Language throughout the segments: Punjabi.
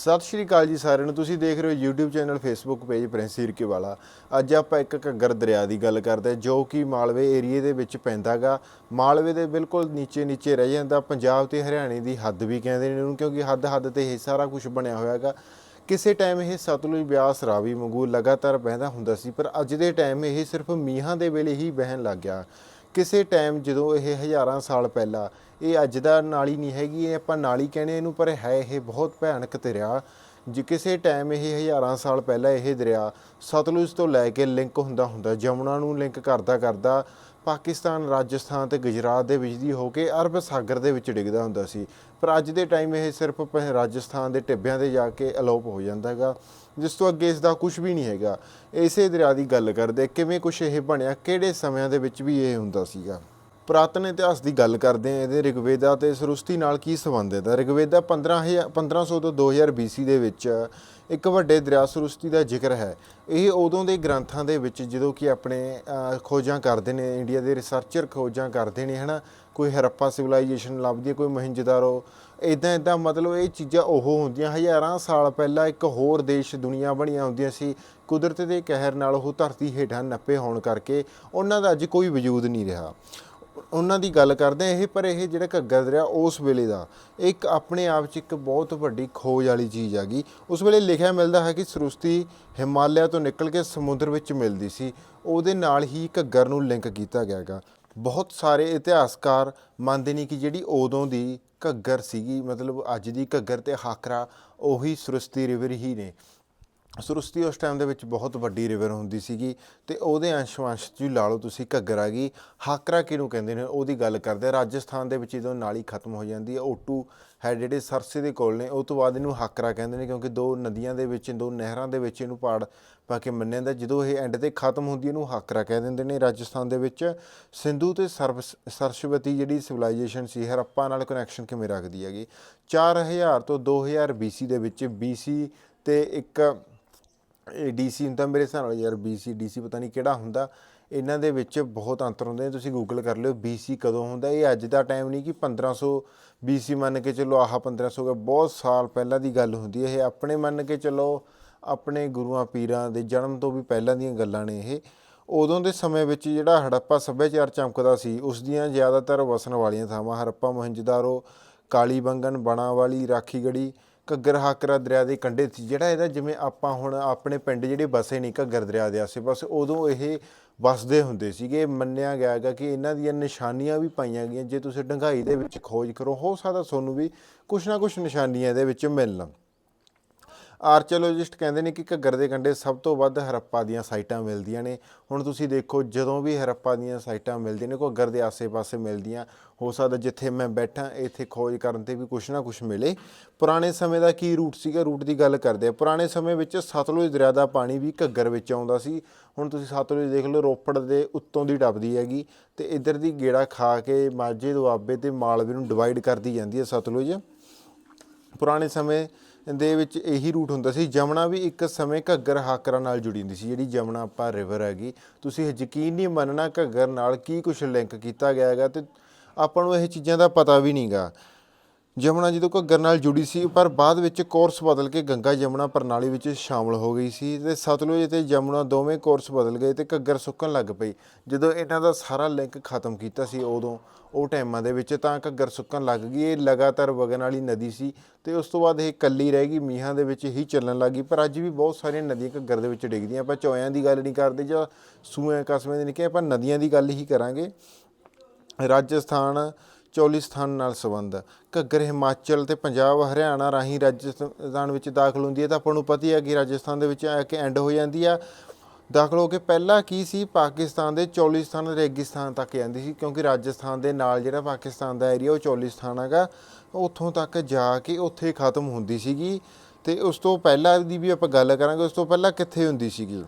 ਸਤਿ ਸ਼੍ਰੀ ਅਕਾਲ ਜੀ ਸਾਰਿਆਂ ਨੂੰ। ਤੁਸੀਂ ਦੇਖ ਰਹੇ ਹੋ YouTube channel, Facebook page Prince ਈਰਕੇ ਵਾਲਾ। ਅੱਜ ਆਪਾਂ ਇੱਕ ਘੱਗਰ ਦਰਿਆ ਦੀ ਗੱਲ ਕਰਦੇ ਹਾਂ, ਜੋ ਕਿ ਮਾਲਵੇ ਏਰੀਏ ਦੇ ਵਿੱਚ ਪੈਂਦਾਗਾ ਮਾਲਵੇ ਦੇ ਬਿਲਕੁਲ ਨੀਚੇ ਨੀਚੇ ਰਹਿ ਜਾਂਦਾ। ਪੰਜਾਬ ਤੇ ਹਰਿਆਣੇ ਦੀ ਹੱਦ ਵੀ ਕਹਿੰਦੇ ਨੇ ਇਹਨੂੰ, ਕਿਉਂਕਿ ਹੱਦ ਹੱਦ ਤੇ ਇਹ ਸਾਰਾ ਕੁਝ ਬਣਿਆ ਹੋਇਆਗਾ ਕਿਸੇ ਟਾਈਮ ਇਹ ਸਤਲੁਜ ਬਿਆਸ ਰਾਵੀ ਵਾਂਗੂ ਲਗਾਤਾਰ ਵਹਿੰਦਾ ਹੁੰਦਾ ਸੀ, ਪਰ ਅੱਜ ਦੇ ਟਾਈਮ ਇਹ ਸਿਰਫ ਮੀਂਹਾਂ ਦੇ ਵੇਲੇ ਹੀ ਵਹਿਣ ਲੱਗ ਗਿਆ। ਕਿਸੇ ਟਾਈਮ ਜਦੋਂ ਇਹ ਹਜ਼ਾਰਾਂ ਸਾਲ ਪਹਿਲਾਂ, ਇਹ ਅੱਜ ਦਾ ਨਾਲੀ ਨਹੀਂ ਹੈਗੀ, ਇਹ ਆਪਾਂ ਨਾਲੀ ਕਹਿੰਦੇ ਇਹਨੂੰ, ਪਰ ਹੈ ਇਹ ਬਹੁਤ ਭਿਆਨਕ ਦਰਿਆ ਜੇ ਕਿਸੇ ਟਾਈਮ ਇਹ ਹਜ਼ਾਰਾਂ ਸਾਲ ਪਹਿਲਾਂ ਇਹ ਦਰਿਆ ਸਤਲੁਜ ਤੋਂ ਲੈ ਕੇ ਲਿੰਕ ਹੁੰਦਾ ਹੁੰਦਾ, ਜਮੁਨਾ ਨੂੰ ਲਿੰਕ ਕਰਦਾ ਕਰਦਾ ਪਾਕਿਸਤਾਨ, ਰਾਜਸਥਾਨ ਤੇ ਗੁਜਰਾਤ ਦੇ ਵਿੱਚ ਦੀ ਹੋ ਕੇ ਅਰਬ ਸਾਗਰ ਦੇ ਵਿੱਚ ਡਿੱਗਦਾ ਹੁੰਦਾ ਸੀ। ਪਰ ਅੱਜ ਦੇ ਟਾਈਮ ਇਹ ਸਿਰਫ ਪ- ਰਾਜਸਥਾਨ ਦੇ ਟਿੱਬਿਆਂ ਤੇ ਜਾ ਕੇ ਅਲੋਪ ਹੋ ਜਾਂਦਾ ਹੈਗਾ, ਜਿਸ ਤੋਂ ਅੱਗੇ ਇਸ ਦਾ ਕੁਝ ਵੀ ਨਹੀਂ ਹੈਗਾ। ਇਸੇ ਦਰਿਆ ਦੀ ਗੱਲ ਕਰਦੇ, ਕਿਵੇਂ ਕੁਝ ਇਹ ਬਣਿਆ, ਕਿਹੜੇ ਸਮਿਆਂ ਦੇ ਵਿੱਚ ਵੀ ਇਹ ਹੁੰਦਾ ਸੀਗਾ? ਪੁਰਾਤਨ ਇਤਿਹਾਸ ਦੀ ਗੱਲ ਕਰਦੇ ਹਾਂ ਇਹਦੇ ਰਿਗਵੇਦਾ ਤੇ ਸਰੁਸਤੀ ਨਾਲ ਕੀ ਸੰਬੰਧ ਹੈ? ਤਾਂ ਰਿਗਵੇਦਾ 15000 1500 ਤੋਂ 2000 BC ਦੇ ਵਿੱਚ ਇੱਕ ਵੱਡੇ ਦਰਿਆ ਸਰੁਸਤੀ ਦਾ ਜ਼ਿਕਰ ਹੈ। ਇਹ ਉਦੋਂ ਦੇ ਗ੍ਰੰਥਾਂ ਦੇ ਵਿੱਚ ਜਦੋਂ ਕਿ ਆਪਣੇ ਖੋਜਾਂ ਕਰਦੇ ਨੇ, ਇੰਡੀਆ ਦੇ ਰਿਸਰਚਰ ਖੋਜਾਂ ਕਰਦੇ ਨੇ, ਹਨਾ? ਕੋਈ ਹਰੱਪਾ ਸਿਵਲਾਈਜੇਸ਼ਨ ਲੱਭਦੀ ਹੈ, ਕੋਈ ਮਹਿੰਜਦਾਰੋ। ਇਦਾਂ ਇਦਾਂ ਮਤਲਬ ਇਹ ਚੀਜ਼ਾਂ ਉਹ ਹੁੰਦੀਆਂ, ਹਜ਼ਾਰਾਂ ਸਾਲ ਪਹਿਲਾਂ ਇੱਕ ਹੋਰ ਦੇਸ਼ ਦੁਨੀਆ ਬਣੀਆਂ ਹੁੰਦੀਆਂ ਸੀ। ਕੁਦਰਤ ਦੇ ਕਹਿਰ ਨਾਲ ਉਹ ਧਰਤੀ ਹੇਠਾਂ ਨੱਪੇ ਹੋਣ ਕਰਕੇ ਉਹਨਾਂ ਦਾ ਅੱਜ ਕੋਈ ਵਜੂਦ ਨਹੀਂ ਰਿਹਾ। ਉਹਨਾਂ ਦੀ ਗੱਲ ਕਰਦੇ ਹਾਂ ਇਹ, ਪਰ ਇਹ ਜਿਹੜਾ ਘੱਗਰ ਦਰਿਆ ਉਸ ਵੇਲੇ ਦਾ ਇੱਕ ਆਪਣੇ ਆਪ 'ਚ ਇੱਕ ਬਹੁਤ ਵੱਡੀ ਖੋਜ ਵਾਲੀ ਚੀਜ਼ ਹੈਗੀ ਉਸ ਵੇਲੇ ਲਿਖਿਆ ਮਿਲਦਾ ਹੈ ਕਿ ਸਰੁਸਤੀ ਹਿਮਾਲਿਆ ਤੋਂ ਨਿਕਲ ਕੇ ਸਮੁੰਦਰ ਵਿੱਚ ਮਿਲਦੀ ਸੀ। ਉਹਦੇ ਨਾਲ ਹੀ ਘੱਗਰ ਨੂੰ ਲਿੰਕ ਕੀਤਾ ਗਿਆ ਹੈਗਾ ਬਹੁਤ ਸਾਰੇ ਇਤਿਹਾਸਕਾਰ ਮੰਨਦੇ ਨੇ ਕਿ ਜਿਹੜੀ ਉਦੋਂ ਦੀ ਘੱਗਰ ਸੀਗੀ, ਮਤਲਬ ਅੱਜ ਦੀ ਘੱਗਰ ਤੇ ਹਾਕਰਾ ਉਹੀ ਸਰੁਸਤੀ ਰਿਵਰ ਹੀ ਨੇ। ਸਰੁਸਤੀ ਉਸ ਟਾਈਮ ਦੇ ਵਿੱਚ ਬਹੁਤ ਵੱਡੀ ਰਿਵਰ ਹੁੰਦੀ ਸੀਗੀ ਤੇ ਉਹਦੇ ਅੰਸ਼-ਵੰਸ਼ ਜੀ ਲਾ ਲਓ ਤੁਸੀਂ ਘੱਗਰ ਗਈ, ਹਾਕਰਾ ਕਿਹਨੂੰ ਕਹਿੰਦੇ ਨੇ ਉਹਦੀ ਗੱਲ ਕਰਦੇ ਆ, ਰਾਜਸਥਾਨ ਦੇ ਵਿੱਚ ਜਦੋਂ ਨਾਲੀ ਖਤਮ ਹੋ ਜਾਂਦੀ ਹੈ ਓਟੂ ਹੈ ਜਿਹੜੇ ਸਰਸੇ ਦੇ ਕੋਲ ਨੇ, ਉਹ ਤੋਂ ਬਾਅਦ ਇਹਨੂੰ ਹਾਕਰਾ ਕਹਿੰਦੇ ਨੇ ਕਿਉਂਕਿ ਦੋ ਨਦੀਆਂ ਦੇ ਵਿੱਚ, ਦੋ ਨਹਿਰਾਂ ਦੇ ਵਿੱਚ ਇਹਨੂੰ ਪਾੜ ਪਾ ਕੇ ਮੰਨਿਆ ਜਾਂਦਾ, ਜਦੋਂ ਇਹ ਐਂਡ ਤੇ ਖਤਮ ਹੁੰਦੀ ਹੈ ਇਹਨੂੰ ਹਾਕਰਾ ਕਹਿ ਦਿੰਦੇ ਨੇ ਰਾਜਸਥਾਨ ਦੇ ਵਿੱਚ। ਸਿੰਧੂ ਤੇ ਸਰਵ ਸਰਸਵਤੀ ਜਿਹੜੀ ਸਿਵਲਾਈਜੇਸ਼ਨ ਸੀ, ਹਰੱਪਾ ਨਾਲ ਕਨੈਕਸ਼ਨ ਕਿਵੇਂ ਰੱਖਦੀ ਹੈਗੀ? 4000 ਤੋਂ 2000 BC ਦੇ ਵਿੱਚ BC ਤੇ ਇੱਕ ਇਹ ਡੀਸੀ ਹੁੰਦਾ ਮੇਰੇ ਹਿਸਾਬ ਨਾਲ ਯਾਰ BC DC ਪਤਾ ਨਹੀਂ ਕਿਹੜਾ ਹੁੰਦਾ। ਇਹਨਾਂ ਦੇ ਵਿੱਚ ਬਹੁਤ ਅੰਤਰ ਹੁੰਦੇ ਨੇ, ਤੁਸੀਂ ਗੂਗਲ ਕਰ ਲਿਓ BC ਕਦੋਂ ਹੁੰਦਾ ਇਹ ਅੱਜ ਦਾ ਟਾਈਮ ਨਹੀਂ ਕਿ 1500 BC ਮੰਨ ਕੇ ਚੱਲੋ ਆਹ 1500 ਦਾ ਬਹੁਤ ਸਾਲ ਪਹਿਲਾਂ ਦੀ ਗੱਲ ਹੁੰਦੀ ਹੈ। ਇਹ ਆਪਣੇ ਮੰਨ ਕੇ ਚੱਲੋ, ਆਪਣੇ ਗੁਰੂਆਂ, ਪੀਰਾਂ ਦੇ ਜਨਮ ਤੋਂ ਵੀ ਪਹਿਲਾਂ ਦੀਆਂ ਗੱਲਾਂ ਨੇ ਇਹ। ਉਦੋਂ ਦੇ ਸਮੇਂ ਵਿੱਚ ਜਿਹੜਾ ਹੜੱਪਾ ਸੱਭਿਆਚਾਰ ਚਮਕਦਾ ਸੀ, ਉਸ ਦੀਆਂ ਜ਼ਿਆਦਾਤਰ ਵਸਣ ਵਾਲੀਆਂ ਥਾਵਾਂ ਹੜੱਪਾ, ਮੋਹਿੰਜਦਾਰੋ ਕਾਲੀ ਬੰਗਨ ਬਣਾ ਵਾਲੀ ਰਾਖੀਗੜੀ ਘੱਗਰ ਹਾਕਰਾ ਦਰਿਆ ਦੇ ਕੰਢੇ ਸੀ। ਜਿਹੜਾ ਇਹਦਾ ਜਿਵੇਂ ਆਪਾਂ ਹੁਣ ਆਪਣੇ ਪਿੰਡ ਜਿਹੜੇ ਬਸੇ ਨਹੀਂ ਘੱਗਰ ਦਰਿਆ ਦੇ ਆਸੇ-ਪਾਸੇ ਉਦੋਂ ਇਹ ਵਸਦੇ ਹੁੰਦੇ ਸੀਗੇ। ਮੰਨਿਆ ਗਿਆ ਹੈਗਾ ਕਿ ਇਹਨਾਂ ਦੀਆਂ ਨਿਸ਼ਾਨੀਆਂ ਵੀ ਪਾਈਆਂ ਗਈਆਂ। ਜੇ ਤੁਸੀਂ ਡੰਗਾਈ ਦੇ ਵਿੱਚ ਖੋਜ ਕਰੋ, ਹੋ ਸਕਦਾ ਤੁਹਾਨੂੰ ਵੀ ਕੁਛ ਨਾ ਕੁਛ ਨਿਸ਼ਾਨੀਆਂ ਇਹਦੇ ਵਿੱਚ ਮਿਲਣ। ਆਰਚੀਓਲੋਜਿਸਟ ਕਹਿੰਦੇ ਨੇ ਕਿ ਘੱਗਰ ਦੇ ਕੰਢੇ ਸਭ ਤੋਂ ਵੱਧ ਹਰੱਪਾ ਦੀਆਂ ਸਾਈਟਾਂ ਮਿਲਦੀਆਂ ਨੇ। ਹੁਣ ਤੁਸੀਂ ਦੇਖੋ, ਜਦੋਂ ਵੀ ਹਰੱਪਾ ਦੀਆਂ ਸਾਈਟਾਂ ਮਿਲਦੀਆਂ ਨੇ, ਘੱਗਰ ਦੇ ਆਸੇ-ਪਾਸੇ ਮਿਲਦੀਆਂ। ਹੋ ਸਕਦਾ ਜਿੱਥੇ ਮੈਂ ਬੈਠਾ, ਇੱਥੇ ਖੋਜ ਕਰਨ ਤੇ ਵੀ ਕੁਛ ਨਾ ਕੁਛ ਮਿਲੇ। ਪੁਰਾਣੇ ਸਮੇਂ ਦਾ ਕੀ ਰੂਟ ਸੀਗਾ? ਰੂਟ ਦੀ ਗੱਲ ਕਰਦੇ ਆ। ਪੁਰਾਣੇ ਸਮੇਂ ਵਿੱਚ ਸਤਲੁਜ ਦਰਿਆ ਦਾ ਪਾਣੀ ਵੀ ਘੱਗਰ ਵਿੱਚ ਆਉਂਦਾ ਸੀ। ਹੁਣ ਤੁਸੀਂ ਸਤਲੁਜ ਦੇਖ ਲਓ, ਰੋਪੜ ਦੇ ਉੱਤੋਂ ਦੀ ਟੱਪਦੀ ਹੈਗੀ ਤੇ ਇੱਧਰ ਦੀ ਗੇੜਾ ਖਾ ਕੇ ਮਾਝੇ, ਦੁਆਬੇ ਤੇ ਮਾਲਵੇ ਨੂੰ ਡਿਵਾਈਡ ਕਰਦੀ ਜਾਂਦੀ ਹੈ ਸਤਲੁਜ। ਪੁਰਾਣੇ ਸਮੇਂ ਦੇ ਵਿੱਚ ਇਹੀ ਰੂਟ ਹੁੰਦਾ ਸੀ। ਜਮਨਾ ਵੀ ਇੱਕ ਸਮੇਂ ਘੱਗਰ ਹਾਕਰਾ ਨਾਲ ਜੁੜੀ ਹੁੰਦੀ ਸੀ, ਜਿਹੜੀ ਜਮਨਾ ਆਪਾਂ ਰਿਵਰ ਹੈਗੀ। ਤੁਸੀਂ ਯਕੀਨ ਨਹੀਂ ਮੰਨਣਾ ਘੱਗਰ ਨਾਲ ਕੀ ਕੁਝ ਲਿੰਕ ਕੀਤਾ ਗਿਆ ਹੈਗਾ ਤੇ ਆਪਾਂ ਨੂੰ ਇਹ ਚੀਜ਼ਾਂ ਦਾ ਪਤਾ ਵੀ ਨਹੀਂਗਾ ਜਮਨਾ ਜਦੋਂ ਘੱਗਰ ਨਾਲ ਜੁੜੀ ਸੀ, ਪਰ ਬਾਅਦ ਵਿੱਚ ਕੋਰਸ ਬਦਲ ਕੇ ਗੰਗਾ ਜਮਨਾ ਪ੍ਰਣਾਲੀ ਵਿੱਚ ਸ਼ਾਮਲ ਹੋ ਗਈ ਸੀ ਤੇ ਸਤਲੁਜ ਤੇ ਜਮਨਾ ਦੋਵੇਂ ਕੋਰਸ ਬਦਲ ਗਏ ਤੇ ਘੱਗਰ ਸੁੱਕਣ ਲੱਗ ਪਈ। ਜਦੋਂ ਇਹਨਾਂ ਦਾ ਸਾਰਾ ਲਿੰਕ ਖਤਮ ਕੀਤਾ ਸੀ ਉਦੋਂ, ਉਹ ਟਾਈਮਾਂ ਦੇ ਵਿੱਚ ਤਾਂ ਘੱਗਰ ਸੁੱਕਣ ਲੱਗ ਗਈ, ਇਹ ਲਗਾਤਾਰ ਵਗਣ ਵਾਲੀ ਨਦੀ ਸੀ ਤੇ ਉਸ ਤੋਂ ਬਾਅਦ ਇਹ ਕੱਲੀ ਰਹਿ ਗਈ, ਮੀਂਹਾਂ ਦੇ ਵਿੱਚ ਹੀ ਚੱਲਣ ਲੱਗੀ ਪਰ ਅੱਜ ਵੀ ਬਹੁਤ ਸਾਰੀਆਂ ਨਦੀਆਂ ਘੱਗਰ ਦੇ ਵਿੱਚ ਡਿੱਗਦੀਆਂ। ਆਪਾਂ ਚੋਇਆਂ ਦੀ ਗੱਲ ਨਹੀਂ ਕਰਦੇ ਜਾਂ ਸੂਆਂ ਕਸਮੇ ਦੀ ਨਹੀਂ ਕਿ ਆਪਾਂ ਨਦੀਆਂ ਦੀ ਗੱਲ ਹੀ ਕਰਾਂਗੇ। ਰਾਜਸਥਾਨ ਚੋਲਿਸਤਾਨ ਨਾਲ ਸੰਬੰਧ ਘੱਗਰ ਹਿਮਾਚਲ ਤੇ ਪੰਜਾਬ, ਹਰਿਆਣਾ ਰਾਹੀਂ ਰਾਜਸਥਾਨ ਵਿੱਚ ਦਾਖਲ ਹੁੰਦੀ ਹੈ। ਤਾਂ ਆਪਾਂ ਨੂੰ ਪਤਾ ਹੀ ਹੈ ਕਿ ਰਾਜਸਥਾਨ ਦੇ ਵਿੱਚ ਆ ਕੇ ਐਂਡ ਹੋ ਜਾਂਦੀ ਆ। ਦਾਖਲ ਹੋ ਕੇ ਪਹਿਲਾਂ ਕੀ ਸੀ? ਪਾਕਿਸਤਾਨ ਦੇ ਚੋਲਿਸਤਾਨ ਰੇਗਿਸਤਾਨ ਤੱਕ ਜਾਂਦੀ ਸੀ, ਕਿਉਂਕਿ ਰਾਜਸਥਾਨ ਦੇ ਨਾਲ ਜਿਹੜਾ ਪਾਕਿਸਤਾਨ ਦਾ ਏਰੀਆ ਉਹ ਚੋਲਿਸਤਾਨ ਹੈਗਾ। ਉੱਥੋਂ ਤੱਕ ਜਾ ਕੇ ਉੱਥੇ ਖਤਮ ਹੁੰਦੀ ਸੀਗੀ। ਤੇ ਉਸ ਤੋਂ ਪਹਿਲਾਂ ਦੀ ਵੀ ਆਪਾਂ ਗੱਲ ਕਰਾਂਗੇ, ਉਸ ਤੋਂ ਪਹਿਲਾਂ ਕਿੱਥੇ ਹੁੰਦੀ ਸੀਗੀ?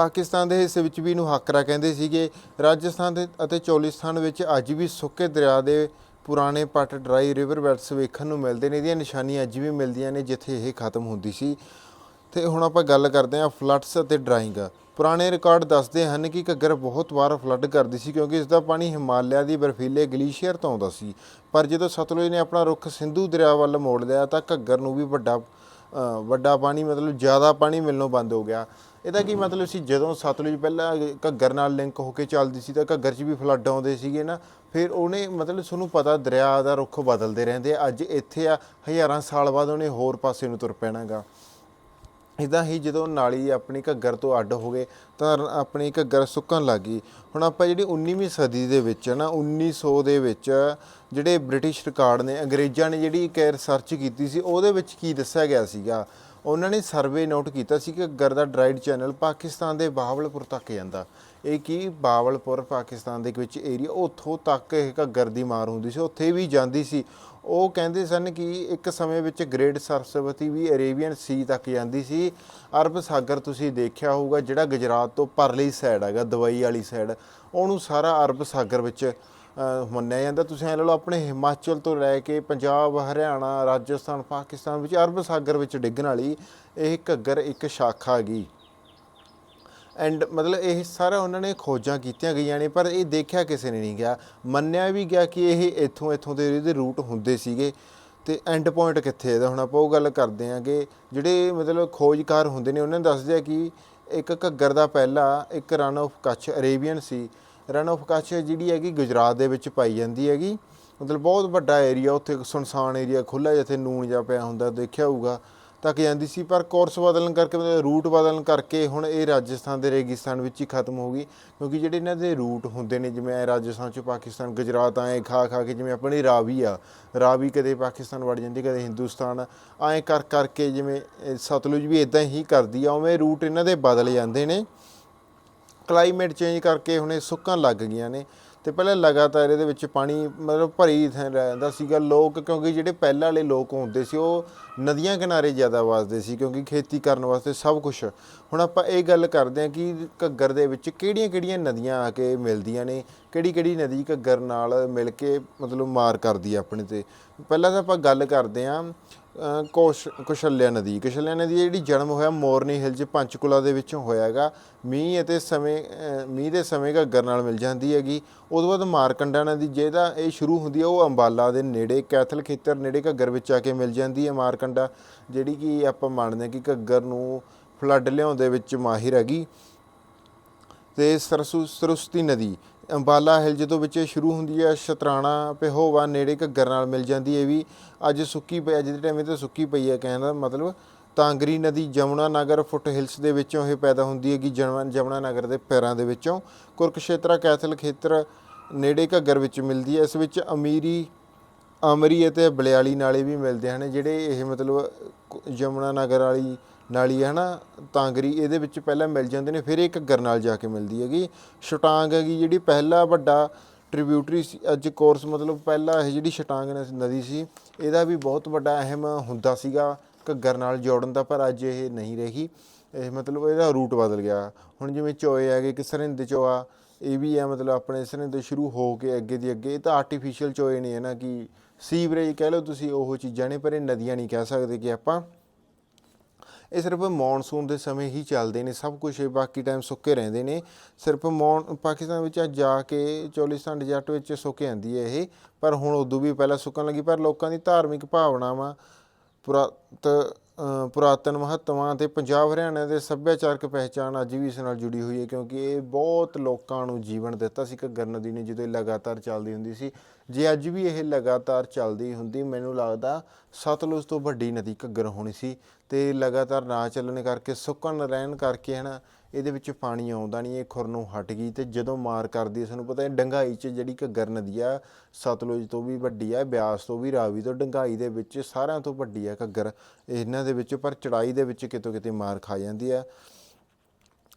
ਪਾਕਿਸਤਾਨ ਦੇ ਹਿੱਸੇ ਵਿੱਚ ਵੀ ਇਹਨੂੰ ਹਾਕਰਾ ਕਹਿੰਦੇ ਸੀਗੇ। ਰਾਜਸਥਾਨ ਦੇ ਅਤੇ ਚੋਲਿਸਤਾਨ ਵਿੱਚ ਅੱਜ ਵੀ ਸੁੱਕੇ ਦਰਿਆ ਦੇ ਪੁਰਾਣੇ ਪੱਟ ਡਰਾਈ ਰਿਵਰ ਬੈਲਟਸ ਵੇਖਣ ਨੂੰ ਮਿਲਦੇ ਨੇ। ਇਹਦੀਆਂ ਨਿਸ਼ਾਨੀਆਂ ਅੱਜ ਵੀ ਮਿਲਦੀਆਂ ਨੇ ਜਿੱਥੇ ਇਹ ਖਤਮ ਹੁੰਦੀ ਸੀ। ਤੇ ਹੁਣ ਆਪਾਂ ਗੱਲ ਕਰਦੇ ਹਾਂ ਫਲੱਡਸ ਅਤੇ ਡਰਾਇੰਗ। ਪੁਰਾਣੇ ਰਿਕਾਰਡ ਦੱਸਦੇ ਹਨ ਕਿ ਘੱਗਰ ਬਹੁਤ ਵਾਰ ਫਲੱਡ ਕਰਦੀ ਸੀ ਕਿਉਂਕਿ ਇਸ ਦਾ ਪਾਣੀ ਹਿਮਾਲਿਆ ਦੀ ਬਰਫੀਲੇ ਗਲੇਸ਼ੀਅਰ ਤੋਂ ਆਉਂਦਾ ਸੀ। ਪਰ ਜਦੋਂ ਸਤਲੁਜ ਨੇ ਆਪਣਾ ਰੁੱਖ ਸਿੰਧੂ ਦਰਿਆ ਵੱਲ ਮੋੜ ਲਿਆ ਤਾਂ ਘੱਗਰ ਨੂੰ ਵੀ ਵੱਡਾ ਵੱਡਾ ਪਾਣੀ ਮਤਲਬ ਜ਼ਿਆਦਾ ਪਾਣੀ ਮਿਲਣੋਂ ਬੰਦ ਹੋ ਗਿਆ। ਇਹਦਾ ਕੀ ਮਤਲਬ ਸੀ? ਜਦੋਂ ਸਤਲੁਜ ਪਹਿਲਾਂ ਘੱਗਰ ਨਾਲ ਲਿੰਕ ਹੋ ਕੇ ਚੱਲਦੀ ਸੀ ਤਾਂ ਘੱਗਰ 'ਚ ਵੀ ਫਲੱਡ ਆਉਂਦੇ ਸੀਗੇ ਨਾ। ਫਿਰ ਉਹਨੇ ਮਤਲਬ ਤੁਹਾਨੂੰ ਪਤਾ ਦਰਿਆ ਦਾ ਰੁੱਖ ਬਦਲਦੇ ਰਹਿੰਦੇ ਆ। ਅੱਜ ਇੱਥੇ ਆ, ਹਜ਼ਾਰਾਂ ਸਾਲ ਬਾਅਦ ਉਹਨੇ ਹੋਰ ਪਾਸੇ ਨੂੰ ਤੁਰ ਪੈਣਾਗਾ ਇਦਾਂ ਹੀ ਜਦੋਂ ਨਾਲੀ ਆਪਣੀ ਘੱਗਰ ਤੋਂ ਅੱਡ ਹੋ ਗਏ ਤਾਂ ਆਪਣੀ ਘੱਗਰ ਸੁੱਕਣ ਲੱਗੀ ਹੁਣ ਆਪਾਂ ਜਿਹੜੀ 19ਵੀਂ ਸਦੀ ਦੇ ਵਿੱਚ ਨਾ 1900 ਦੇ ਵਿੱਚ ਜਿਹੜੇ ਬ੍ਰਿਟਿਸ਼ ਰਿਕਾਰਡ ਨੇ, ਅੰਗਰੇਜ਼ਾਂ ਨੇ ਜਿਹੜੀ ਇੱਕ ਰਿਸਰਚ ਕੀਤੀ ਸੀ, ਉਹਦੇ ਵਿੱਚ ਕੀ ਦੱਸਿਆ ਗਿਆ ਸੀਗਾ? ਉਹਨਾਂ ਨੇ ਸਰਵੇ ਨੋਟ ਕੀਤਾ ਸੀ ਕਿ ਗਰ ਦਾ ਡਰਾਈਡ ਚੈਨਲ ਪਾਕਿਸਤਾਨ ਦੇ ਬਾਵਲਪੁਰ ਤੱਕ ਜਾਂਦਾ। ਇਹ ਕੀ ਬਾਵਲਪੁਰ ਪਾਕਿਸਤਾਨ ਦੇ ਵਿੱਚ ਏਰੀਆ ਉੱਥੋਂ ਤੱਕ ਇਹ ਘੱਗਰ ਦੀ ਮਾਰ ਹੁੰਦੀ ਸੀ, ਉੱਥੇ ਵੀ ਜਾਂਦੀ ਸੀ। ਉਹ ਕਹਿੰਦੇ ਸਨ ਕਿ ਇੱਕ ਸਮੇਂ ਵਿੱਚ ਗ੍ਰੇਟ ਸਰਸਵਤੀ ਵੀ ਅਰੇਬੀਅਨ ਸੀ ਤੱਕ ਜਾਂਦੀ ਸੀ। ਅਰਬ ਸਾਗਰ ਤੁਸੀਂ ਦੇਖਿਆ ਹੋਊਗਾ ਜਿਹੜਾ ਗੁਜਰਾਤ ਤੋਂ ਪਰਲੀ ਸਾਈਡ ਹੈਗਾ, ਦਵਾਈ ਵਾਲੀ ਸਾਈਡ ਉਹਨੂੰ ਸਾਰਾ ਅਰਬ ਸਾਗਰ ਵਿੱਚ ਮੰਨਿਆ ਜਾਂਦਾ। ਤੁਸੀਂ ਐ ਲਓ, ਆਪਣੇ ਹਿਮਾਚਲ ਤੋਂ ਲੈ ਕੇ ਪੰਜਾਬ, ਹਰਿਆਣਾ, ਰਾਜਸਥਾਨ, ਪਾਕਿਸਤਾਨ ਵਿੱਚ ਅਰਬ ਸਾਗਰ ਵਿੱਚ ਡਿੱਗਣ ਵਾਲੀ ਇਹ ਘੱਗਰ, ਇੱਕ ਸ਼ਾਖਾ ਗਈ ਐਂਡ ਮਤਲਬ ਇਹ ਸਾਰਾ ਉਹਨਾਂ ਨੇ ਖੋਜਾਂ ਕੀਤੀਆਂ ਗਈਆਂ ਨੇ, ਪਰ ਇਹ ਦੇਖਿਆ ਕਿਸੇ ਨੇ ਨਹੀਂ ਗਿਆ। ਮੰਨਿਆ ਵੀ ਗਿਆ ਕਿ ਇਹ ਇੱਥੋਂ ਇੱਥੋਂ ਦੇ ਇਹਦੇ ਰੂਟ ਹੁੰਦੇ ਸੀਗੇ। ਤੇ ਐਂਡ ਪੁਆਇੰਟ ਕਿੱਥੇ ਇਹਦਾ? ਹੁਣ ਆਪਾਂ ਉਹ ਗੱਲ ਕਰਦੇ ਹਾਂ ਕਿ ਜਿਹੜੇ ਮਤਲਬ ਖੋਜਕਾਰ ਹੁੰਦੇ ਨੇ, ਉਹਨਾਂ ਨੇ ਦੱਸਦੇ ਆ ਕਿ ਇੱਕ ਘੱਗਰ ਦਾ ਪਹਿਲਾ, ਇੱਕ run of Kutch Arabian sea. Run of Kutch ਜਿਹੜੀ ਹੈਗੀ ਗੁਜਰਾਤ ਦੇ ਵਿੱਚ ਪਾਈ ਜਾਂਦੀ ਹੈਗੀ। ਮਤਲਬ ਬਹੁਤ ਵੱਡਾ ਏਰੀਆ ਉੱਥੇ ਸੁਨਸਾਨ ਏਰੀਆ ਖੁੱਲਾ ਜਿੱਥੇ ਨੂਣ ਜਾ ਪਿਆ ਹੁੰਦਾ, ਦੇਖਿਆ ਹੋਊਗਾ। ਤੱਕ ਜਾਂਦੀ ਸੀ, ਪਰ ਕੋਰਸ ਬਦਲਣ ਕਰਕੇ, ਮਤਲਬ ਰੂਟ ਬਦਲਣ ਕਰਕੇ ਹੁਣ ਇਹ ਰਾਜਸਥਾਨ ਦੇ ਰੇਗਿਸਤਾਨ ਵਿੱਚ ਹੀ ਖਤਮ ਹੋ ਗਈ। ਕਿਉਂਕਿ ਜਿਹੜੇ ਇਹਨਾਂ ਦੇ ਰੂਟ ਹੁੰਦੇ ਨੇ, ਜਿਵੇਂ ਐਂ ਰਾਜਸਥਾਨ 'ਚੋਂ ਪਾਕਿਸਤਾਨ, ਗੁਜਰਾਤ ਆਏ ਖਾ ਖਾ ਕੇ, ਜਿਵੇਂ ਆਪਣੀ ਰਾਵੀ ਆ, ਰਾਵੀ ਕਦੇ ਪਾਕਿਸਤਾਨ ਵੜ ਜਾਂਦੀ, ਕਦੇ ਹਿੰਦੁਸਤਾਨ ਐਂ ਕਰ ਕਰਕੇ ਜਿਵੇਂ ਸਤਲੁਜ ਵੀ ਇਦਾਂ ਹੀ ਕਰਦੀ ਆ, ਉਵੇਂ ਰੂਟ ਇਹਨਾਂ ਦੇ ਬਦਲ ਜਾਂਦੇ ਨੇ। ਕਲਾਈਮੇਟ ਚੇਂਜ ਕਰਕੇ ਹੁਣੇ ਇਹ ਸੁੱਕਣ ਲੱਗ ਗਈਆਂ ਨੇ। ਤੇ ਪਹਿਲਾਂ ਲਗਾਤਾਰ ਇਹਦੇ ਵਿੱਚ ਪਾਣੀ ਮਤਲਬ ਭਰੀ ਥਾਂ ਰਹਿੰਦਾ ਸੀਗਾ। ਲੋਕ ਕਿਉਂਕਿ ਜਿਹੜੇ ਪਹਿਲਾਂ ਵਾਲੇ ਲੋਕ ਹੁੰਦੇ ਸੀ, ਉਹ ਨਦੀਆਂ ਕਿਨਾਰੇ ਜ਼ਿਆਦਾ ਵਸਦੇ ਸੀ ਕਿਉਂਕਿ ਖੇਤੀ ਕਰਨ ਵਾਸਤੇ ਸਭ ਕੁਝ ਹੁਣ ਆਪਾਂ ਇਹ ਗੱਲ ਕਰਦੇ ਹਾਂ ਕਿ ਘੱਗਰ ਦੇ ਵਿੱਚ ਕਿਹੜੀਆਂ-ਕਿਹੜੀਆਂ ਨਦੀਆਂ ਆ ਕੇ ਮਿਲਦੀਆਂ ਨੇ, ਕਿਹੜੀ-ਕਿਹੜੀ ਨਦੀ ਘੱਗਰ ਨਾਲ ਮਿਲ ਕੇ ਮਤਲਬ ਮਾਰ ਕਰਦੀ ਆ ਆਪਣੇ ਤੇ। ਪਹਿਲਾਂ ਤਾਂ ਆਪਾਂ ਗੱਲ ਕਰਦੇ ਹਾਂ ਕੋਸ਼, ਕੁਸ਼ਲਿਆ ਨਦੀ। ਕੁਸ਼ਲਿਆ ਨਦੀ ਜਿਹੜੀ ਜਨਮ ਹੋਇਆ ਮੋਰਨੀ ਹਿਲਜ ਪੰਚਕੁਲਾ ਦੇ ਵਿੱਚੋਂ ਹੋਇਆ ਹੈਗਾ ਮੀਂਹ ਅਤੇ ਸਮੇਂ ਮੀਂਹ ਦੇ ਸਮੇਂ ਘੱਗਰ ਨਾਲ ਮਿਲ ਜਾਂਦੀ ਹੈਗੀ। ਉਦੋਂ ਬਾਅਦ ਮਾਰਕੰਡਾ ਨਦੀ, ਜਿਹਦਾ ਇਹ ਸ਼ੁਰੂ ਹੁੰਦੀ ਹੈ ਉਹ ਅੰਬਾਲਾ ਦੇ ਨੇੜੇ, ਕੈਥਲ ਖੇਤਰ ਨੇੜੇ ਘੱਗਰ ਵਿੱਚ ਆ ਕੇ ਮਿਲ ਜਾਂਦੀ ਹੈ ਮਾਰਕੰਡਾ, ਜਿਹੜੀ ਕਿ ਆਪਾਂ ਮੰਨਦੇ ਹਾਂ ਕਿ ਘੱਗਰ ਨੂੰ ਫਲੱਡ ਲਿਆਉਣ ਦੇ ਵਿੱਚ ਮਾਹਿਰ ਹੈਗੀ। ਤੇ ਸਰਸੂ, ਸਰਸਤੀ ਨਦੀ ਅੰਬਾਲਾ ਹਿਲ ਜਦੋਂ ਵਿੱਚ ਇਹ ਸ਼ੁਰੂ ਹੁੰਦੀ ਹੈ ਸ਼ਤਰਾਣਾ, ਪਿਹੋਵਾ, ਨੇੜੇ ਘੱਗਰ ਨਾਲ ਮਿਲ ਜਾਂਦੀ ਹੈ ਵੀ। ਅੱਜ ਸੁੱਕੀ ਪਈ, ਅੱਜ ਦੇ ਟਾਈਮ ਤੇ ਸੁੱਕੀ ਪਈ ਹੈ ਕਹਿਣ ਦਾ ਮਤਲਬ। ਤਾਂਗਰੀ ਨਦੀ ਜਮੁਨਾ ਨਗਰ ਫੁੱਟ ਹਿਲਸ ਦੇ ਵਿੱਚੋਂ ਇਹ ਪੈਦਾ ਹੁੰਦੀ ਹੈਗੀ, ਜਮੁਨਾ ਜਮੁਨਾ ਨਗਰ ਦੇ ਪੈਰਾਂ ਦੇ ਵਿੱਚੋਂ। ਕੁਰਕਸ਼ੇਤਰਾ ਕੈਥਲ ਖੇਤਰ ਨੇੜੇ ਘੱਗਰ ਵਿੱਚ ਮਿਲਦੀ ਹੈ। ਇਸ ਵਿੱਚ ਅਮੀਰੀ, ਅਮਰੀ ਅਤੇ ਬਲਿਆਲੀ ਨਾਲੇ ਵੀ ਮਿਲਦੇ ਹਨ, ਜਿਹੜੇ ਇਹ ਮਤਲਬ ਕ- ਯਮੁਨਾ ਨਗਰ ਵਾਲੀ ਨਾਲੀ ਹੈ ਨਾ ਤਾਂਗਰੀ, ਇਹਦੇ ਵਿੱਚ ਪਹਿਲਾਂ ਮਿਲ ਜਾਂਦੇ ਨੇ, ਫਿਰ ਇਹ ਘੱਗਰ ਨਾਲ ਜਾ ਕੇ ਮਿਲਦੀ ਹੈਗੀ। ਸ਼ਟਾਂਗ ਹੈਗੀ ਜਿਹੜੀ ਪਹਿਲਾ ਵੱਡਾ ਟ੍ਰਿਬਿਊਟਰੀ ਸੀ, ਅੱਜ ਕੋਰਸ ਮਤਲਬ ਪਹਿਲਾ ਇਹ ਜਿਹੜੀ ਸ਼ਟਾਂਗ ਨ- ਨਦੀ ਸੀ, ਇਹਦਾ ਵੀ ਬਹੁਤ ਵੱਡਾ ਅਹਿਮ ਹੁੰਦਾ ਸੀਗਾ। ਘੱਗਰ ਨਾਲ ਜੋੜਨ ਦਾ, ਪਰ ਅੱਜ ਇਹ ਨਹੀਂ ਰਹੀ। ਇਹ ਮਤਲਬ ਇਹਦਾ ਰੂਟ ਬਦਲ ਗਿਆ। ਹੁਣ ਜਿਵੇਂ ਚੋਏ ਹੈਗੇ ਕਿ ਸਰਹਿੰਦ ਚੋਆ, ਇਹ ਵੀ ਹੈ ਮਤਲਬ ਆਪਣੇ ਸਰਿੰਦ ਸ਼ੁਰੂ ਹੋ ਕੇ ਅੱਗੇ ਦੀ ਅੱਗੇ। ਇਹ ਤਾਂ ਆਰਟੀਫੀਸ਼ੀਅਲ ਚੋਏ ਨੇ ਹੈ ਨਾ ਕਿ ਸੀਵਰੇਜ ਕਹਿ ਲਓ ਤੁਸੀਂ, ਉਹ ਚੀਜ਼ਾਂ ਨੇ, ਪਰ ਇਹ ਨਦੀਆਂ ਨਹੀਂ ਕਹਿ ਸਕਦੇ ਕਿ ਆਪਾਂ। ਇਹ ਸਿਰਫ ਮੌਨਸੂਨ ਦੇ ਸਮੇਂ ਹੀ ਚੱਲਦੇ ਨੇ, ਸਭ ਕੁਝ ਬਾਕੀ ਟਾਈਮ ਸੁੱਕੇ ਰਹਿੰਦੇ ਨੇ। ਸਿਰਫ ਮੌਨ, ਪਾਕਿਸਤਾਨ ਵਿੱਚ ਜਾ ਕੇ ਚੋਲਿਸਤਾਨ ਡਿਜ਼ਰਟ ਵਿੱਚ ਸੁੱਕੇ ਜਾਂਦੀ ਹੈ ਇਹ, ਪਰ ਹੁਣ ਉਦੋਂ ਵੀ ਪਹਿਲਾਂ ਸੁੱਕਣ ਲੱਗੀ, ਪਰ ਲੋਕਾਂ ਦੀ ਧਾਰਮਿਕ ਭਾਵਨਾਵਾਂ ਪੁਰਾਤ ਪੁਰਾਤਨ ਮਹੱਤਵਾਂ ਅਤੇ ਪੰਜਾਬ ਹਰਿਆਣਾ ਦੇ ਸੱਭਿਆਚਾਰਕ ਪਹਿਚਾਣ ਅੱਜ ਵੀ ਇਸ ਨਾਲ ਜੁੜੀ ਹੋਈ ਹੈ ਕਿਉਂਕਿ ਇਹ ਬਹੁਤ ਲੋਕਾਂ ਨੂੰ ਜੀਵਨ ਦਿੱਤਾ ਸੀ। ਘੱਗਰ ਨਦੀ ਨੇ ਜਦੋਂ ਇਹ ਲਗਾਤਾਰ ਚੱਲਦੀ ਹੁੰਦੀ ਸੀ। ਜੇ ਅੱਜ ਵੀ ਇਹ ਲਗਾਤਾਰ ਚੱਲਦੀ ਹੁੰਦੀ, ਮੈਨੂੰ ਲੱਗਦਾ ਸਤਲੁਜ ਤੋਂ ਵੱਡੀ ਨਦੀ ਘੱਗਰ ਹੋਣੀ ਸੀ ਤੇ ਲਗਾਤਾਰ ਨਾ ਚੱਲਣ ਕਰਕੇ, ਸੁੱਕਣ ਰਹਿਣ ਕਰਕੇ ਹਨਾ ਇਹਦੇ ਵਿੱਚ ਪਾਣੀ ਆਉਂਦਾ ਨਹੀਂ, ਇਹ ਖੁਰ ਹਟ ਗਈ ਤੇ ਜਦੋਂ ਮਾਰ ਕਰਦੀ ਸਾਨੂੰ ਪਤਾ ਹੈ ਡੰਗਾਈ 'ਚ ਜਿਹੜੀ ਘੱਗਰ ਨਦੀ ਆ, ਸਤਲੁਜ ਤੋਂ ਵੀ ਵੱਡੀ ਆ, ਬਿਆਸ ਤੋਂ ਵੀ ਰਾਵੀ ਤੋਂ, ਡੰਗਾਈ ਦੇ ਵਿੱਚ ਸਾਰਿਆਂ ਤੋਂ ਵੱਡੀ ਆ ਘੱਗਰ ਇਹਨਾਂ ਦੇ ਵਿੱਚ, ਪਰ ਚੜਾਈ ਦੇ ਵਿੱਚ ਕਿਤੋਂ ਕਿਤੇ ਮਾਰ ਖਾ ਜਾਂਦੀ ਆ।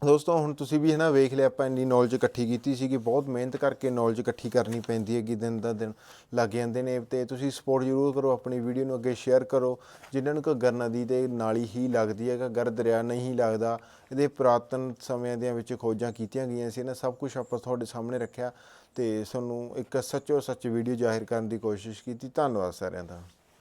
ਦੋਸਤੋ, ਹੁਣ ਤੁਸੀਂ ਵੀ ਹੈ ਨਾ ਵੇਖ ਲਿਆ, ਆਪਾਂ ਇੰਨੀ ਨੌਲੇਜ ਇਕੱਠੀ ਕੀਤੀ ਸੀਗੀ, ਬਹੁਤ ਮਿਹਨਤ ਕਰਕੇ ਨੌਲੇਜ ਇਕੱਠੀ ਕਰਨੀ ਪੈਂਦੀ ਹੈਗੀ ਦਿਨ ਦਾ ਦਿਨ, ਲੱਗ ਜਾਂਦੇ ਨੇ। ਤੇ ਤੁਸੀਂ ਸਪੋਰਟ ਜ਼ਰੂਰ ਕਰੋ, ਆਪਣੀ ਵੀਡੀਓ ਨੂੰ ਅੱਗੇ ਸ਼ੇਅਰ ਕਰੋ। ਜਿਨ੍ਹਾਂ ਨੂੰ ਘੱਗਰ ਨਦੀ ਦੇ ਨਾਲੀ ਹੀ ਲੱਗਦੀ ਹੈ ਘੱਗਰ ਦਰਿਆ ਨਹੀਂ ਲੱਗਦਾ, ਇਹਦੇ ਪੁਰਾਤਨ ਸਮਿਆਂ ਦੇ ਵਿੱਚ ਖੋਜਾਂ ਕੀਤੀਆਂ ਗਈਆਂ ਸੀ ਨਾ, ਸਭ ਕੁਝ ਆਪਾਂ ਤੁਹਾਡੇ ਸਾਹਮਣੇ ਰੱਖਿਆ। ਤੇ ਤੁਹਾਨੂੰ ਇੱਕ ਸੱਚੋ ਸੱਚ ਵੀਡੀਓ ਜ਼ਾਹਿਰ ਕਰਨ ਦੀ ਕੋਸ਼ਿਸ਼ ਕੀਤੀ। ਧੰਨਵਾਦ ਸਾਰਿਆਂ ਦਾ।